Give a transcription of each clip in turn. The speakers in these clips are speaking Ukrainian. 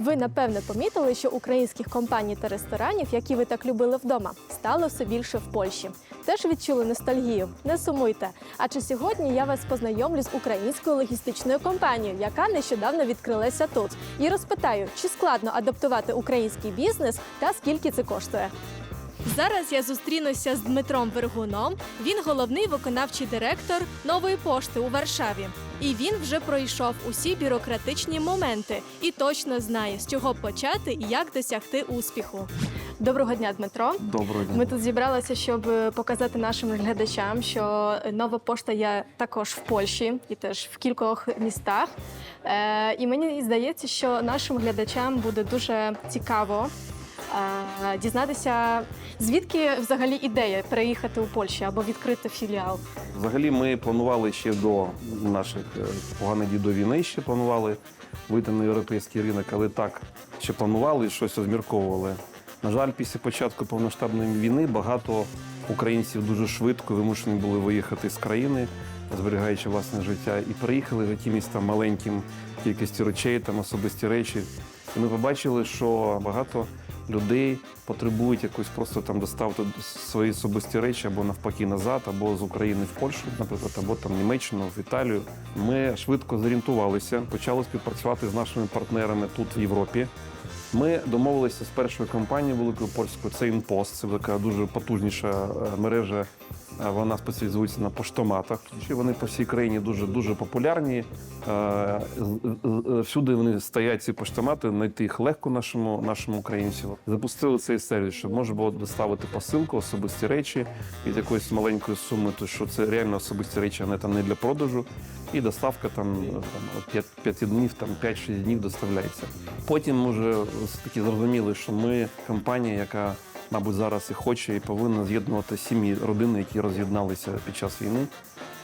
Ви напевне помітили, що українських компаній та ресторанів, які ви так любили вдома, стало все більше в Польщі. Теж відчули ностальгію. Не сумуйте. Адже сьогодні я вас познайомлю з українською логістичною компанією, яка нещодавно відкрилася тут. І розпитаю, чи складно адаптувати український бізнес та скільки це коштує. Зараз я зустрінуся з Дмитром Вергуном. Він головний виконавчий директор нової пошти у Варшаві. І він вже пройшов усі бюрократичні моменти і точно знає, з чого почати і як досягти успіху. Доброго дня, Дмитро. Доброго дня. Ми тут зібралися, щоб е, показати нашим глядачам, що нова пошта є також в Польщі і теж в кількох містах. Е, і мені здається, що нашим глядачам буде дуже цікаво е, дізнатися, звідки взагалі ідея переїхати у Польщу або відкрити філіал. Взагалі ми планували ще до наших е, поганих до війни ще планували вийти на європейський ринок, але так ще планували щось розмірковували. На жаль, після початку повноштабної війни багато українців дуже швидко вимушені були виїхати з країни, зберігаючи власне життя, і приїхали в якимось там маленьким кількості речей, там особисті речі. І ми побачили, що багато людей потребують якось просто там доставити свої особисті речі або навпаки назад, або з України в Польщу, наприклад, або там Німеччину, в Італію. Ми швидко зорієнтувалися, почали співпрацювати з нашими партнерами тут в Європі. Ми домовилися з першою компанією великою польською. Це Інпост, це така дуже потужніша е, мережа. Е, Вона спеціалізується на поштоматах. Вони по всій країні дуже дуже популярні. Е, Всюди вони стоять ці поштомати, знайти їх легко нашому нашому українцю. Запустили цей сервіс, щоб можна було доставити посилку, особисті речі від якоїсь маленької суми, то що це реально особисті речі, а не там не для продажу. І доставка там, там 5, днів, там 5-6 днів доставляється. Потім ми вже таки зрозуміли, що ми компанія, яка, мабуть, зараз і хоче, і повинна з'єднувати сім'ї, родини, які роз'єдналися під час війни.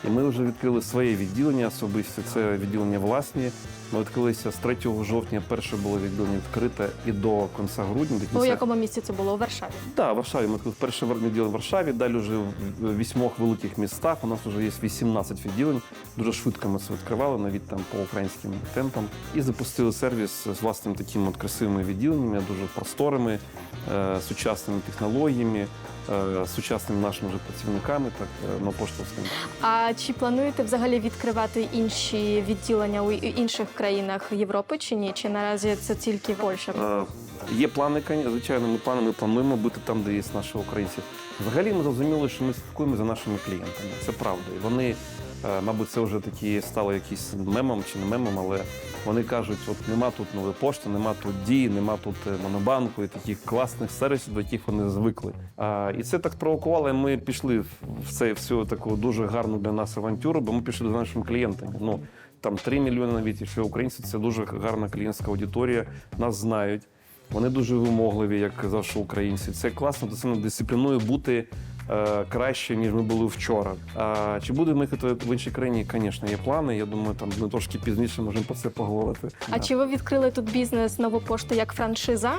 І ми вже відкрили своє відділення особисте. Це відділення власні. Ми відкрилися з 3 жовтня. Перше було відділення відкрите і до кінця грудня. До У якому місці це було у Варшаві? так, в Варшаві. Ми відкрили перше відділення в Варшаві, далі вже в вісьмох великих містах. У нас вже є 18 відділень. Дуже швидко ми це відкривали, навіть там по українським темпам. І запустили сервіс з власним таким от красивими відділеннями, дуже просторими, е, сучасними технологіями, сучасними нашими вже працівниками, так на поштовському. А чи плануєте взагалі відкривати інші відділення у інших країнах Європи чи ні? Чи наразі це тільки Польща? Е, Є плани, звичайно, ми плани ми плануємо бути там, де є наші українці. Взагалі ми зрозуміли, що ми слідкуємо за нашими клієнтами. Це правда. І вони, е, мабуть, це вже такі стало якісь мемом чи не мемом, але вони кажуть, от нема тут нової пошти, нема тут дії, нема тут е, монобанку і таких класних сервісів, до яких вони звикли. А, і це так спровокувало. і Ми пішли в цей всю таку дуже гарну для нас авантюру, бо ми пішли за нашими клієнтами. Ну там 3 мільйони навіть, якщо українці це дуже гарна клієнтська аудиторія, нас знають. Вони дуже вимогливі, як що українці. Це класно, це дисциплінує бути е, краще, ніж ми були вчора. А чи будемо їхати в іншій країні? Звісно, є плани. Я думаю, там ми трошки пізніше можемо про це поговорити. А Да. чи ви відкрили тут бізнес нову пошту як франшиза?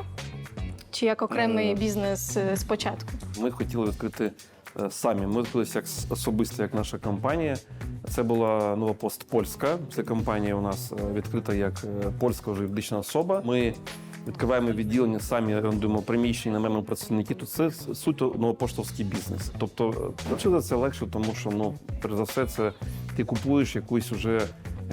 Чи як окремий Е. бізнес е, спочатку? Ми хотіли відкрити е, самі. Ми відкрилися як особисто, як наша компанія. Це була нова пост польська. Це компанія у нас е, відкрита як е, польська вже юридична особа. Ми відкриваємо відділення, самі орендуємо приміщення, наймемо працівників. То це суто новопоштовський бізнес. Тобто, е, це легше, тому що ну перш за все, це ти купуєш якусь уже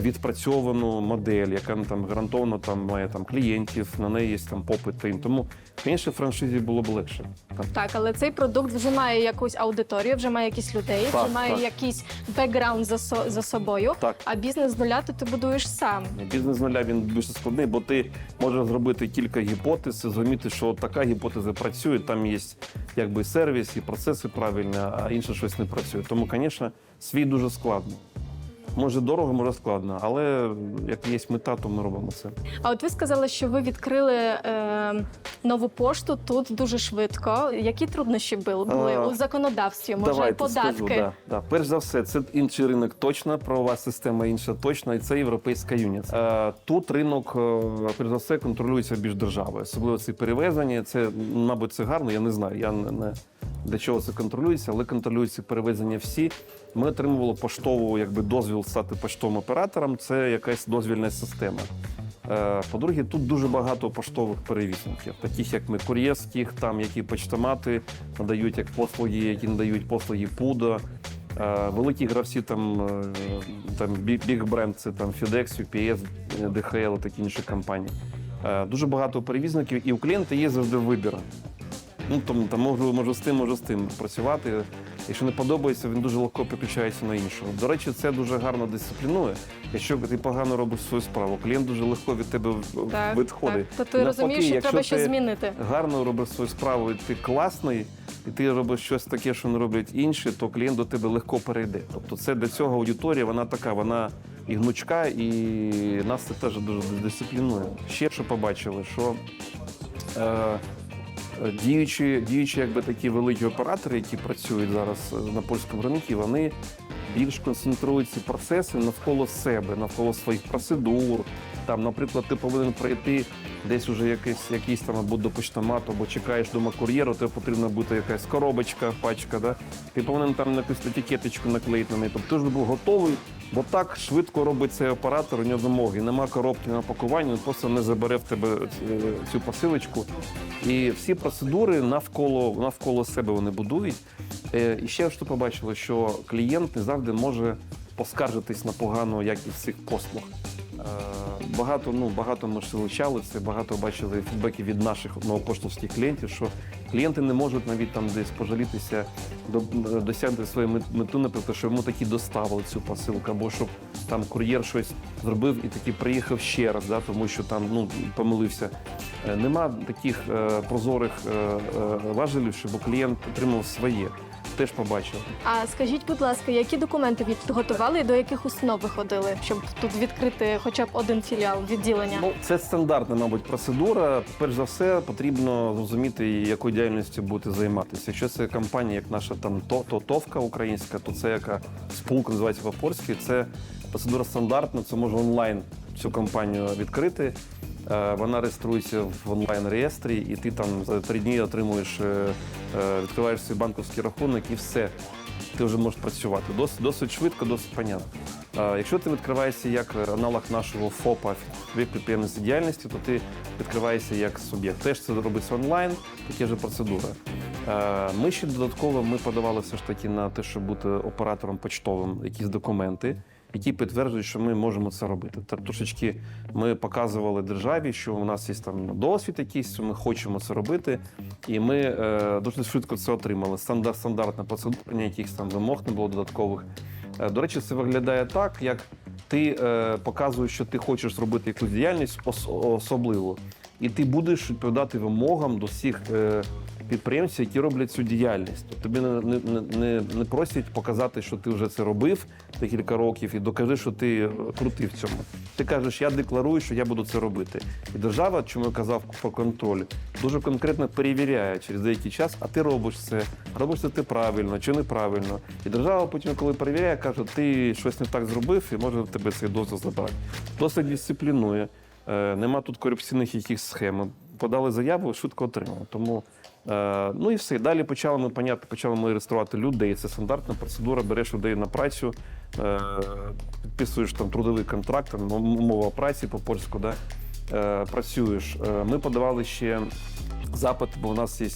відпрацьовану модель, яка ну, там гарантовано там має там клієнтів, на неї є там попит. та ін. Тому, звісно, франшизі було б легше. Так. Так, але цей продукт вже має якусь аудиторію, вже має якісь людей, Так, вже має так. якийсь бекграунд за, со- за собою. Так. А бізнес з нуля то ти будуєш сам. Бізнес з нуля він дуже складний, бо ти можеш зробити кілька гіпотез, і зрозуміти, що така гіпотеза працює, там є якби сервіс і процеси правильні, а інше щось не працює. Тому, звісно, свій дуже складно. Може дорого, може складно, але як є мета, то ми робимо це. А от ви сказали, що ви відкрили е, нову пошту тут дуже швидко. Які труднощі були, були А, у законодавстві? Може, Давайте податки? скажу. Да, да. Перш за все, це інший ринок точно, правова система інша точно, і це європейська юніт. Е, тут ринок, е, перш за все, контролюється більш державою. Особливо ці перевезення. Це, мабуть, це гарно, я не знаю. Я не, не для чого це контролюється, але контролюються перевезення всі. Ми отримували поштову якби дозвіл стати поштовим оператором. Це якась дозвільна система. Е, По-друге, тут дуже багато поштових перевізників, таких як ми кур'єрських, там які почтомати надають як послуги, які надають послуги ПУДО. Е, Великі гравці там, е, там Big Brand, це там FedEx, UPS, DHL, такі інші компанії. Дуже багато перевізників, і у клієнта є завжди вибір. Ну, тому там можу, можу з тим, можу з тим працювати. Якщо не подобається, він дуже легко переключається на іншого. До речі, це дуже гарно дисциплінує. Якщо ти погано робиш свою справу, клієнт дуже легко від тебе Так, відходить. так. То ти Навпаки, розумієш, що треба щось змінити. Гарно робиш свою справу, і ти класний, і ти робиш щось таке, що не роблять інші, то клієнт до тебе легко перейде. Тобто, це для цього аудиторія, вона така, вона і гнучка, і нас це теж дуже дисциплінує. Ще що побачили, що. Е, Діючі, діючі якби такі великі оператори, які працюють зараз е, на польському ринку, вони більш концентрують ці процеси навколо себе, навколо своїх процедур. Там, наприклад, ти повинен прийти десь уже якийсь, якийсь там або до поштомату, або чекаєш дома кур'єру, тебе потрібна бути якась коробочка, пачка. Да? Ти повинен там якусь етикеточку наклеїти на неї. Тобто ти ж був готовий, бо так швидко робить цей оператор, у нього вимоги. Нема коробки на пакування, він просто не забере в тебе е, цю посилочку. І всі процедури навколо, навколо себе вони будують. Е, І ще що побачили, що клієнт не завжди може поскаржитись на погану якість цих послуг. Е, Багато, ну, багато ми ж вивчали це, багато бачили фідбеків від наших новопоштовських клієнтів, що клієнти не можуть навіть там десь пожалітися, до, досягти свою мету, наприклад, що йому такі доставили цю посилку, або щоб там кур'єр щось зробив і таки приїхав ще раз, да, тому що там ну, помилився. Е, Нема таких е, прозорих е, е, важелів, щоб клієнт отримав своє. Теж побачив. А скажіть, будь ласка, які документи ви підготували і до яких установ ви ходили, щоб тут відкрити хоча б один філіал відділення? Ну, це стандартна, мабуть, процедура. Перш за все, потрібно зрозуміти, якою діяльністю будете займатися. Якщо це компанія, як наша там Тотовка українська, то це яка спілка називається по-польськи. Це процедура стандартна, це може онлайн цю компанію відкрити. Е, Вона реєструється в онлайн реєстрі, і ти там за три дні отримуєш, е, е, відкриваєш свій банківський рахунок і все. Ти вже можеш працювати. Досить, досить швидко, досить понятно. Якщо ти відкриваєшся як аналог нашого ФОПа від підприємницької діяльності, то ти відкриваєшся як суб'єкт. Теж це робиться онлайн, такі ж процедури. Е, Ми ще додатково ми подавали все ж таки на те, щоб бути оператором почтовим, якісь документи, які підтверджують, що ми можемо це робити. Та трошечки ми показували державі, що у нас є там досвід якийсь, що ми хочемо це робити, і ми е, дуже швидко це отримали. Стандарт, стандартна процедура, ніяких там вимог не було додаткових. Е, До речі, це виглядає так, як ти е, показуєш, що ти хочеш зробити якусь діяльність ос- особливу, і ти будеш відповідати вимогам до всіх е, підприємців, які роблять цю діяльність. Тобто тобі не, не, не, не просять показати, що ти вже це робив декілька років, і докажи, що ти е, крутий в цьому. Ти кажеш, я декларую, що я буду це робити. І держава, чому я казав про контроль, дуже конкретно перевіряє через деякий час, а ти робиш це, робиш це ти правильно чи неправильно. І держава потім, коли перевіряє, каже, ти щось не так зробив, і може тебе цей дозвіл забрати. Досить дисциплінує. Е, Нема тут корупційних якихось схем. Подали заяву, швидко отримали. Тому ну і все. Далі почали ми понятно, почали ми реєструвати людей. Це стандартна процедура. Береш людей на працю, е, підписуєш там трудовий контракт, там, мова праці по польську, да? е, працюєш. Е, Ми подавали ще запит, бо у нас є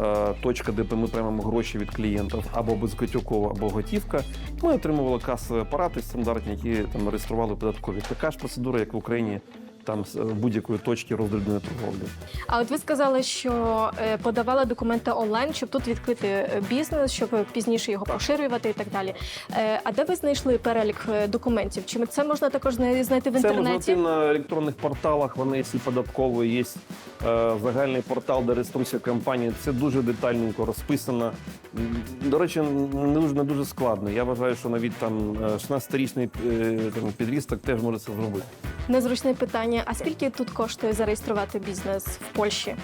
е, точка, де ми приймемо гроші від клієнтів, або безготівкова, або готівка. Ми отримували касові апарати стандартні, які там реєстрували податкові. Така ж процедура, як в Україні, там з е, будь-якої точки роздрібної торговлі. А от ви сказали, що е, подавали документи онлайн, щоб тут відкрити е, бізнес, щоб пізніше його поширювати і так далі. А де ви знайшли перелік документів? Чи це можна також знайти в Це можна інтернеті? знайти на електронних порталах. Вони є і податкові, є загальний портал, де реєструється компанія. Це дуже детальненько розписано. До речі, не дуже не дуже складно. Я вважаю, що навіть там е, 16-річний е, там, підрісток теж може це зробити. Незручне питання. А скільки тут коштує зареєструвати бізнес в Польщі?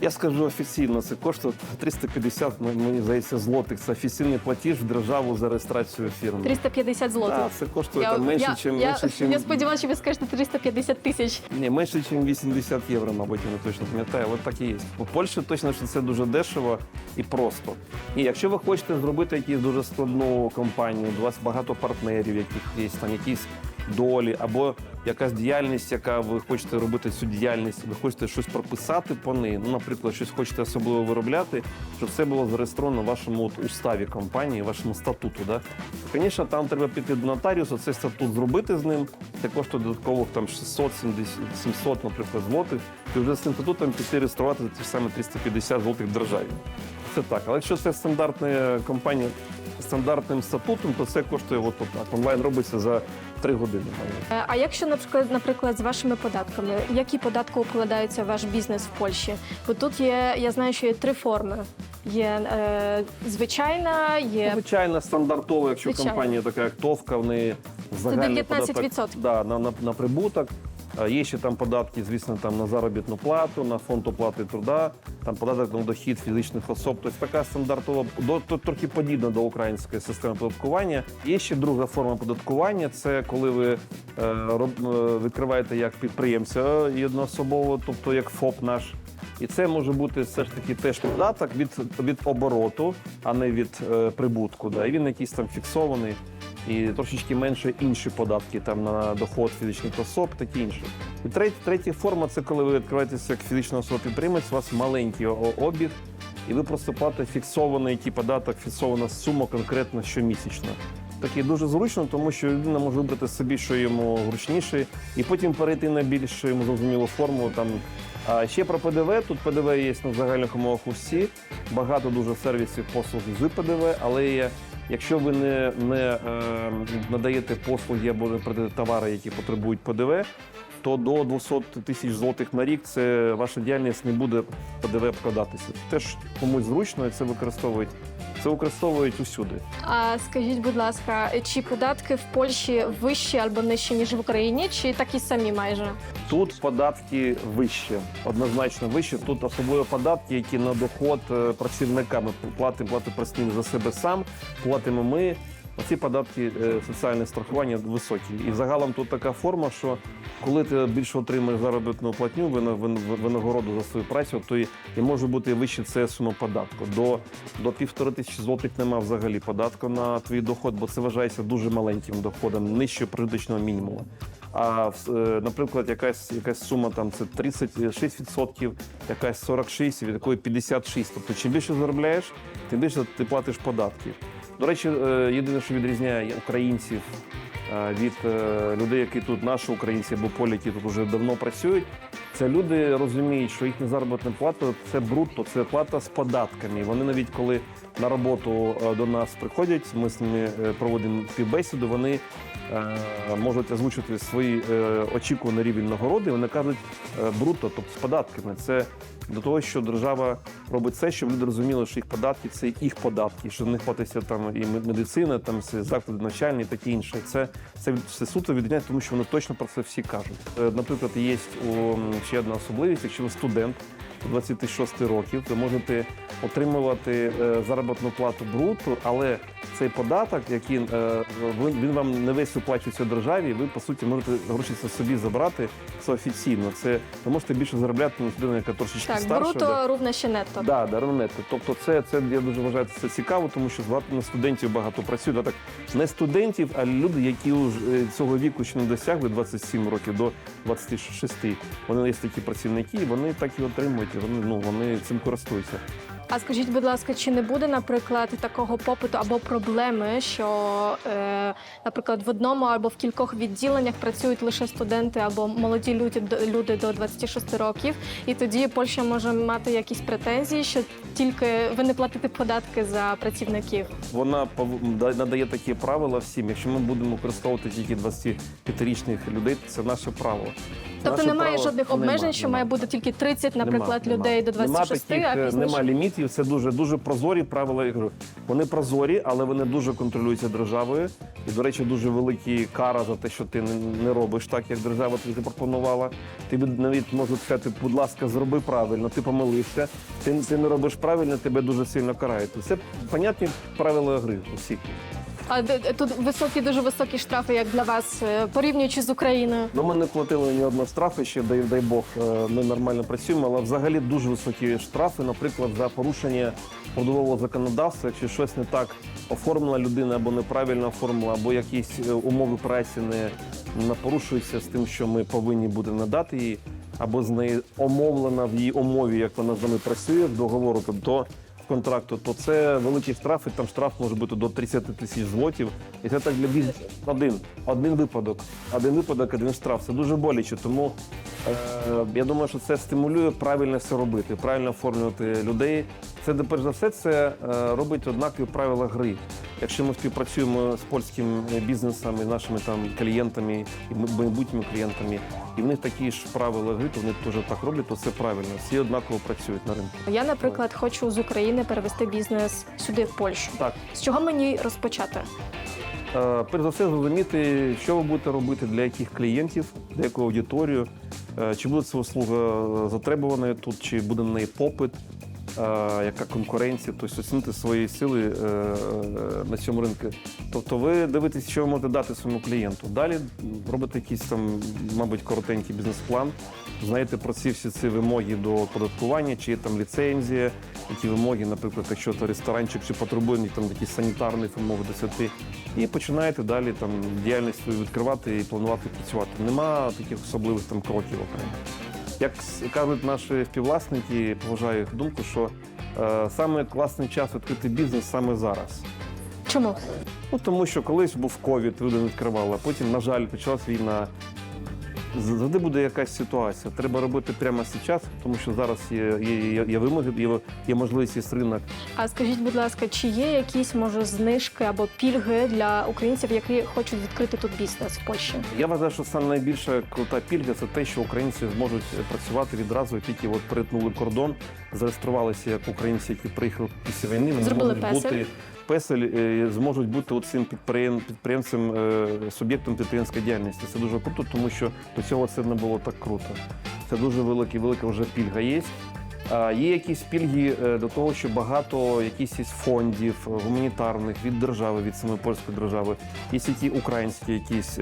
Я скажу офіційно, це коштує 350, м- мені здається, злотих. Це офіційний платіж в державу за реєстрацію фірми. 350 злотих. Так, це коштує там менше, я, чим я, менше, чим я сподівалася, що ви скажете 350 тисяч. Ні, менше, ніж 80 євро, мабуть, я не точно пам'ятаю. От так і є. У Польщі точно що це дуже дешево і просто. І якщо ви хочете зробити якусь дуже складну компанію, у вас багато партнерів, яких є там якісь долі, або якась діяльність, яка ви хочете робити цю діяльність, ви хочете щось прописати по неї. Ну, наприклад, щось хочете особливо виробляти, щоб це було зареєстровано в вашому от уставі компанії, вашому статуту. Да? Звісно, там треба піти до нотаріуса, цей статут зробити з ним. Це коштує додаткових там 600, 70, 700, наприклад, злотих. І вже з цим статутом піти реєструвати ті ж самі 350 злотих в державі. Це так. Але якщо це стандартна компанія стандартним статутом, то це коштує от так. Онлайн робиться за 3 години. Е, А якщо, наприклад, наприклад, з вашими податками, які податки укладаються в ваш бізнес в Польщі? Бо тут є, я знаю, що є три форми: є е, звичайна, є Звичайно, стандартово, якщо Звичайно. компанія така як ТОВКа, в неї загальний 19%. податок да, на, на, на прибуток. Є ще там податки, звісно, там на заробітну плату, на фонд оплати труда, там податок на дохід фізичних особ. Тобто така стандартова, до, трохи подібна до української системи податкування. Є ще друга форма податкування це коли ви е, е, відкриваєте як підприємця єдноособово, тобто як ФОП наш. І це може бути все ж таки теж податок від, від обороту, а не від е, прибутку. Да. І він якийсь там фіксований. І трошечки менше інші податки там на доход фізичних особ, такі інші. І третя, третя форма це коли ви відкриваєтеся як фізична особа підприємець, у вас маленький обіг, і ви просто платите фіксований який податок, фіксована сума конкретно щомісячно. Таке дуже зручно, тому що людина може вибрати собі, що йому зручніше, і потім перейти на більш йому зрозумілу форму. Там а ще про ПДВ. Тут ПДВ є на загальних умовах усі. Багато дуже сервісів послуг з ПДВ, але є, якщо ви не, не е, надаєте послуги або не продаєте товари, які потребують ПДВ, то до 200 тисяч злотих на рік це ваша діяльність не буде ПДВ обкладатися. Теж комусь зручно і це використовують. Це використовують усюди. А скажіть, будь ласка, чи податки в Польщі вищі або нижчі ніж в Україні, чи такі самі майже? Тут податки вищі, однозначно вищі. Тут особливо податки, які на доход е, працівника. Ми платимо, платить працівник за себе сам, платимо ми. Оці податки е, соціальне страхування високі. І загалом тут така форма, що коли ти більше отримаєш заробітну платню, вина- винагороду за свою працю, то і, може бути вище це сума податку. До, до півтори тисячі злотих немає взагалі податку на твій доход, бо це вважається дуже маленьким доходом, нижче прожиточного мінімуму. А е, наприклад, якась якась сума там це 36%, якась 46%, від якої 56%. Тобто, чим більше заробляєш, тим більше ти платиш податки. До речі, е, єдине, що відрізняє українців е, від е, людей, які тут наші українці або поляки тут вже давно працюють. Це люди розуміють, що їхня заробітна плата це брутто, це плата з податками. Вони навіть коли на роботу до нас приходять, ми з ними проводимо співбесіду, вони можуть озвучити свої е, очікувані рівень нагороди. Вони кажуть е, брутто, тобто з податками. Це до того, що держава робить все, щоб люди розуміли, що їх податки це їх податки, що в них платиться там і медицина, там заклади навчальні, таке інше. Це це, це суто відрізняє, тому що вони точно про це всі кажуть. Е, Наприклад, є у, ще одна особливість, якщо ви студент. 26 років ви можете отримувати е, заробітну плату брутто, але цей податок, який е, він, вам не весь виплачується державі, ви по суті можете гроші собі забрати. Це офіційно. Це ви можете більше заробляти на людину, яка трошечки Так, старша. бруто да. ровно ще нетто. Да, да, ровнетто. Тобто, це, це я дуже вважаю це цікаво, тому що на студентів багато працюють. Да, так не студентів, а люди, які уже е, цього віку ще не досягли 27 років до 26. Вони є такі працівники, вони так і отримують. Вони ну вони цим користуються. А скажіть, будь ласка, чи не буде, наприклад, такого попиту або проблеми, що, е, наприклад, в одному або в кількох відділеннях працюють лише студенти або молоді люди, люди до 26 років, і тоді Польща може мати якісь претензії, що тільки ви не платите податки за працівників? Вона надає такі правила всім. Якщо ми будемо використовувати тільки 25-річних людей, це наше право. Тобто Наше немає право- жодних Нема, обмежень, що нема. має бути тільки 30, наприклад, Нема, людей нема. до 26, нема таких, а е, пізніше... нема лімітів. Це дуже дуже прозорі правила ігри. Вони прозорі, але вони дуже контролюються державою. І, до речі, дуже великі кара за те, що ти не, робиш так, як держава тобі запропонувала. Ти навіть можуть сказати, будь ласка, зроби правильно, ти помилився. Ти, ти не робиш правильно, тебе дуже сильно карають. Це понятні правила гри усіх. А тут високі, дуже високі штрафи, як для вас, е, порівнюючи з Україною. Ну, ми не платили ні одного штрафу ще, дай, дай Бог, е, ми нормально працюємо, але взагалі дуже високі штрафи, наприклад, за порушення трудового законодавства, якщо щось не так оформила людина або неправильно оформила, або якісь е, умови праці не, не порушуються з тим, що ми повинні будемо надати їй, або з неї омовлена в її умові, як вона з нами працює в договору, тобто контракту, то це великі штрафи. Там штраф може бути до 30 тисяч злотів. І це так для бізнесу. Один. Один випадок. Один випадок, один штраф. Це дуже боляче. Тому е, я думаю, що це стимулює правильно все робити, правильно оформлювати людей. Це перш за все це е, робить однакові правила гри. Якщо ми співпрацюємо з польським бізнесом і нашими там клієнтами і майбутніми клієнтами, і в них такі ж правила гри, то вони теж так роблять, то це правильно. Всі однаково працюють на ринку. Я, наприклад, хочу з України перевести бізнес сюди, в Польщу. Так. З чого мені розпочати? Е, Перш за все, зрозуміти, що ви будете робити для яких клієнтів, для яку аудиторію, е, чи буде ця услуга затребувана тут, чи буде на неї попит, е, яка конкуренція, тобто оцінити свої сили е, е, на цьому ринку. Тобто ви дивитесь, що ви можете дати своєму клієнту. Далі робите якийсь там, мабуть, коротенький бізнес-план, знаєте про ці всі ці вимоги до оподаткування, чи є там ліцензія, які вимоги, наприклад, якщо це ресторанчик, чи потребує там якісь санітарні вимоги досягти. І починаєте далі там діяльність свою відкривати і планувати працювати. Нема таких особливих там кроків окремо. Як кажуть наші співвласники, поважаю їх думку, що е, саме класний час відкрити бізнес саме зараз. Чому? Ну тому що колись був ковід, люди не відкривали, а потім, на жаль, почалась війна. Завжди буде якась ситуація. Треба робити прямо зараз, тому що зараз є, є, є, є вимоги, є, є можливість є ринок. А скажіть, будь ласка, чи є якісь може знижки або пільги для українців, які хочуть відкрити тут бізнес в Польщі? Я вважаю, що саме найбільша крута пільга це те, що українці зможуть працювати відразу, тільки от перетнули кордон, зареєструвалися як українці, які приїхали після війни. Вони Зробили зможуть песель. бути песель, е, зможуть бути цим підприємцем, е, суб'єктом підприємської діяльності. Це дуже круто, тому що до цього це не було так круто. Це дуже велика, велика вже пільга є. Є якісь пільги е, до того, що багато якісь фондів гуманітарних від держави, від самої польської держави, є ті українські якісь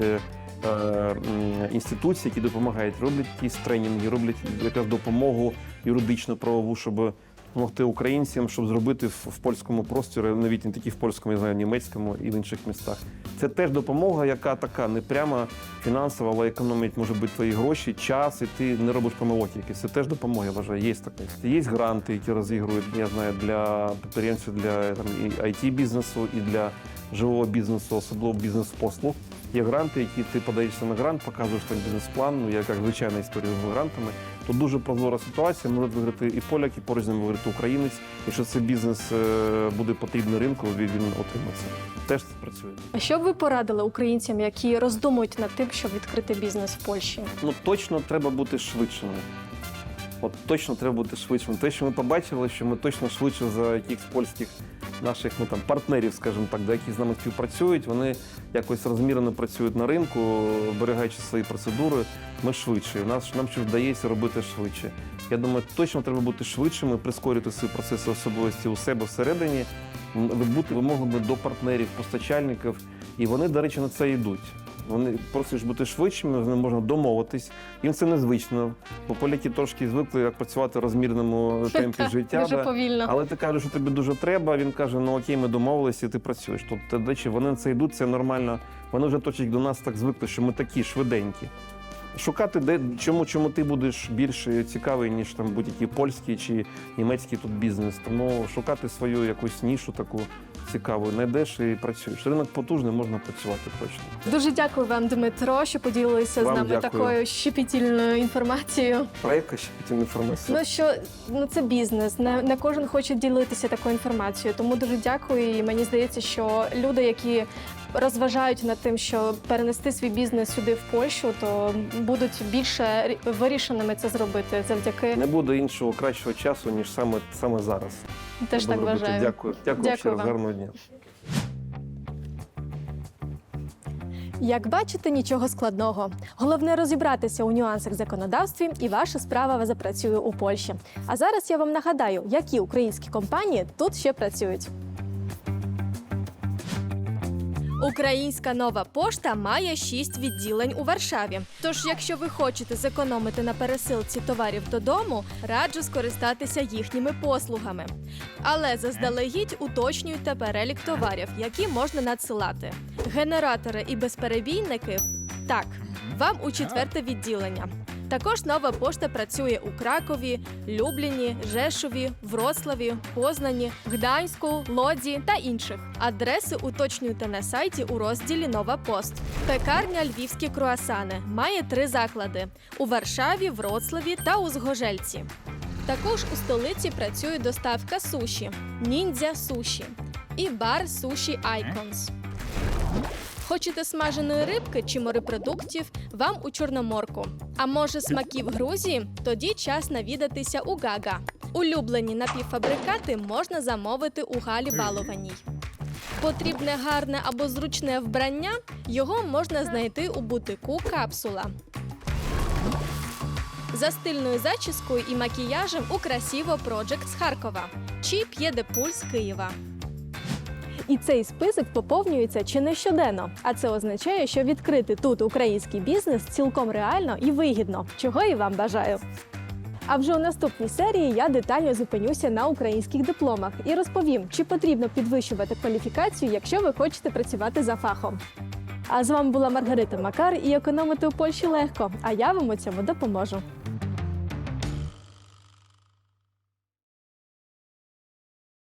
інституції, які допомагають, роблять якісь тренінги, роблять якраз допомогу юридичну правову, щоб допомогти українцям, щоб зробити в, в польському просторі, навіть не тільки в польському, я знаю, німецькому і в інших містах. Це теж допомога, яка така не прямо фінансова, але економить може бути твої гроші, час, і ти не робиш помилок якісь. Це теж допомога, я вважаю. Є така. Є гранти, які розігрують, я знаю, для підприємців, для там, і it бізнесу і для живого бізнесу, особливо бізнес-послуг. Є гранти, які ти подаєшся на грант, показуєш там бізнес-план, ну як, звичайна історія з грантами. Тут дуже прозора ситуація, може виграти і поляк, і поруч з ним виграти українець. Якщо цей бізнес е, буде потрібний ринку, він отримається. Теж це працює. А що б ви порадили українцям, які роздумують над тим, щоб відкрити бізнес в Польщі? Ну точно треба бути швидшими. От точно треба бути швидшими. Те, що ми побачили, що ми точно швидше за якихось польських наших ну, там, партнерів, скажімо так, до які з нами співпрацюють, вони якось розмірено працюють на ринку, оберігаючи свої процедури. Ми швидше. У нас нам ще вдається робити швидше. Я думаю, точно треба бути швидшими, прискорити свої процеси особливості у себе всередині, бути вимогами до партнерів, постачальників. І вони, до речі, на це йдуть. Вони просиш бути швидшими, з ними можна домовитись. Їм це незвично, бо поляки трошки звикли як працювати в розмірному темпі життя. Дуже да. повільно. Але ти кажеш, що тобі дуже треба. Він каже: ну окей, ми домовилися, і ти працюєш. Тобто, речі, вони на це йдуть, це нормально. Вони вже точать до нас так звикли, що ми такі швиденькі. Шукати, де чому, чому ти будеш більш цікавий, ніж там будь-який польський чи німецький тут бізнес. Тому шукати свою якусь нішу таку цікаву, знайдеш і працюєш. Ринок потужний, можна працювати точно. Дуже дякую вам, Дмитро, що поділилися Вам з нами дякую. такою щепетільною інформацією. Про яка ще підтягне інформація? Ну що ну це бізнес. Не, не кожен хоче ділитися такою інформацією. Тому дуже дякую. І мені здається, що люди, які розважають над тим, що перенести свій бізнес сюди в Польщу, то будуть більше вирішеними це зробити завдяки Не буде іншого кращого часу, ніж саме, саме зараз. теж Треба так робити. вважаю. Дякую. Дякую, Дякую ще раз. вам. Гарного дня. Як бачите, нічого складного. Головне розібратися у нюансах законодавстві, і ваша справа запрацює у Польщі. А зараз я вам нагадаю, які українські компанії тут ще працюють. Українська нова пошта має шість відділень у Варшаві. Тож, якщо ви хочете зекономити на пересилці товарів додому, раджу скористатися їхніми послугами. Але заздалегідь уточнюйте перелік товарів, які можна надсилати. Генератори і безперебійники так, вам у четверте відділення. Також нова пошта працює у Кракові, Любліні, Жешові, Вроцлаві, Познані, Гданську, Лодзі та інших. Адреси уточнюйте на сайті у розділі Нова пост. Пекарня Львівські круасани має три заклади: у Варшаві, Вроцлаві та у Згожельці. Також у столиці працює доставка суші, ніндзя суші і бар суші Icons. Хочете смаженої рибки чи морепродуктів? Вам у Чорноморку. А може смаків Грузії? Тоді час навідатися у Гага. Улюблені напівфабрикати можна замовити у Галі Балованій. Потрібне гарне або зручне вбрання, його можна знайти у бутику капсула. За стильною зачіскою і макіяжем у Красіво Project з Харкова чи П'єдепуль з Києва. І цей список поповнюється чи не щоденно. А це означає, що відкрити тут український бізнес цілком реально і вигідно, чого і вам бажаю. А вже у наступній серії я детально зупинюся на українських дипломах і розповім, чи потрібно підвищувати кваліфікацію, якщо ви хочете працювати за фахом. А з вами була Маргарита Макар і економити у Польщі легко. А я вам у цьому допоможу.